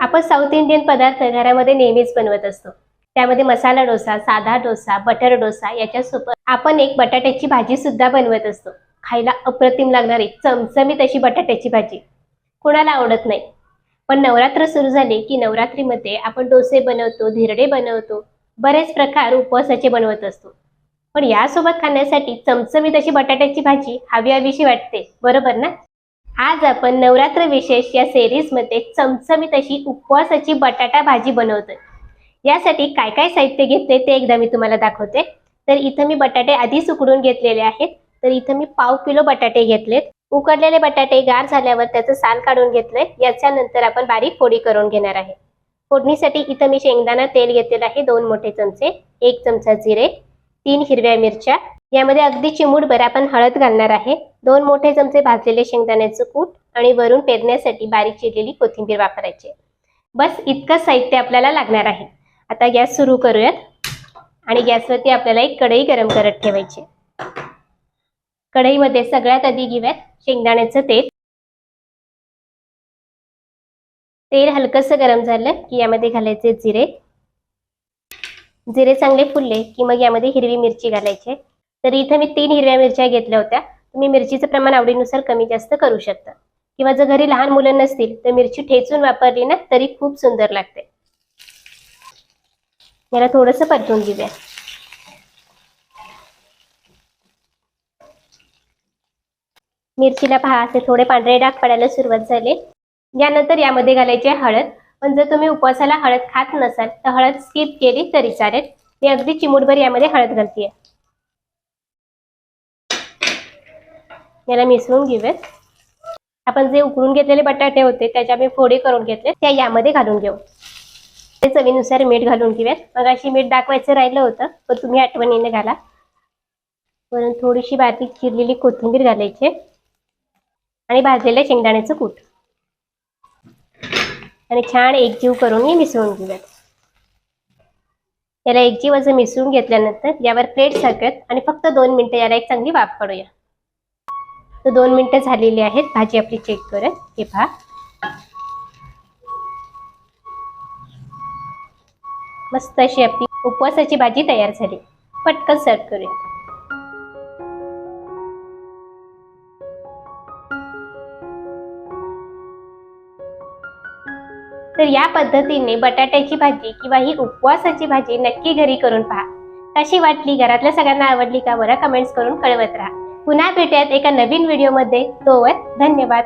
आपण south Indian पदार्थ घरामध्ये नेहमीच बनवत असतो. त्यामध्ये मसाला डोसा साधा डोसा बटर डोसा याच्यासोबत आपण एक बटाट्याची भाजी सुद्धा बनवत असतो. खायला अप्रतिम लागणारी चमचमीत अशी बटाट्याची भाजी. कोणाला आवडत नाही. पण नवरात्र सुरू झाले की नवरात्रीमध्ये आपण डोसे बनवतो धिरडे बनवतो बरेच प्रकार उपवासाचे बनवत असतो. पण यासोबत खाण्यासाठी चमचमीत अशी बटाट्याची भाजी हवी हवीशी वाटते. बरोबर ना? आज आपण नवरात्र विशेष या सिरीजमध्ये चमचमीत अशी उपवासाची बटाटा भाजी बनवतोय. यासाठी काय काय साहित्य घेतले ते एकदा मी तुम्हाला दाखवते. तर इथं मी बटाटे आधीच उकडून घेतलेले आहेत. तर इथं मी पाव किलो बटाटे घेतलेत. उकडलेले बटाटे गार झाल्यावर त्याचं साल काढून घेतलंय. याच्यानंतर आपण बारीक फोडी करून घेणार आहे. फोडणीसाठी इथं मी शेंगदाणा तेल घेतलेलं आहे. दोन मोठे चमचे एक चमचा जिरे तीन हिरव्या मिरच्या यामध्ये अगदी चिमूटभर आपण हळद घालणार आहे. दोन मोठे चमचे भाजलेले शेंगदाण्याचं कूट आणि वरून पेरण्यासाठी बारीक चिरलेली कोथिंबीर वापरायची. बस इतकं साहित्य आपल्याला लागणार आहे. आता गॅस सुरू करूयात. आणि गॅसवरती आपल्याला एक कढई गरम करत ठेवायची. कढईमध्ये सगळ्यात आधी घेऊयात शेंगदाण्याचं तेल. तेल हलकंसं गरम झालं की यामध्ये घालायचे जिरे. जिरे चांगले फुलले की मग यामध्ये हिरवी मिरची घालायची. तर इथे मी तीन हिरव्या मिरच्या घेतल्या होत्या. तुम्ही मिरचीचं प्रमाण आवडीनुसार कमी जास्त करू शकता. किंवा जर घरी लहान मुलं नसतील तर मिरची ठेचून वापरली ना तरी खूप सुंदर लागते. याला थोडंसं परतून घेऊया. मिरचीला पहा असे थोडे पांढरे डाग पडायला सुरुवात झाली. यानंतर यामध्ये घालायची हळद. पण जर तुम्ही उपवासाला हळद खात नसाल तर हळद स्किप केली तरी चालेल. मी अगदी चिमूटभर यामध्ये हळद घालते याला मिसळून घेऊयात. आपण जे उकळून घेतलेले बटाटे होते त्याच्या मी फोडी करून घेतले त्या यामध्ये घालून घेऊ. ते चवीनुसार मीठ घालून घेऊयात. मग अशी मीठ दाखवायचं राहिलं होतं पण तुम्ही आठवणीने घाला. वरून थोडीशी बारीक चिरलेली कोथिंबीर घालायची आणि भाजलेल्या शेंगदाण्याचं कूट. आणि छान एकजीव करून हे मिसळून घेऊयात. याला एकजीव असं मिसळून घेतल्यानंतर यावर प्लेट सरकत आणि फक्त दोन मिनिटं याला एक चांगली वाफ काढूया. तर दोन मिनिटं झालेली आहेत. भाजी आपली चेक करत. हे पहा. मस्त अशी आपली उपवासाची भाजी तयार झाली. पटकन सर्व करूया. तर या पद्धतीने बटाट्याची भाजी किंवा ही उपवासाची भाजी नक्की घरी करून पहा. कशी वाटली? घरातल्या सगळ्यांना आवडली का? बरं कमेंट्स करून कळवत राहा. पुन्हा भेटूयात एका नवीन व्हिडिओमध्ये तोवर धन्यवाद.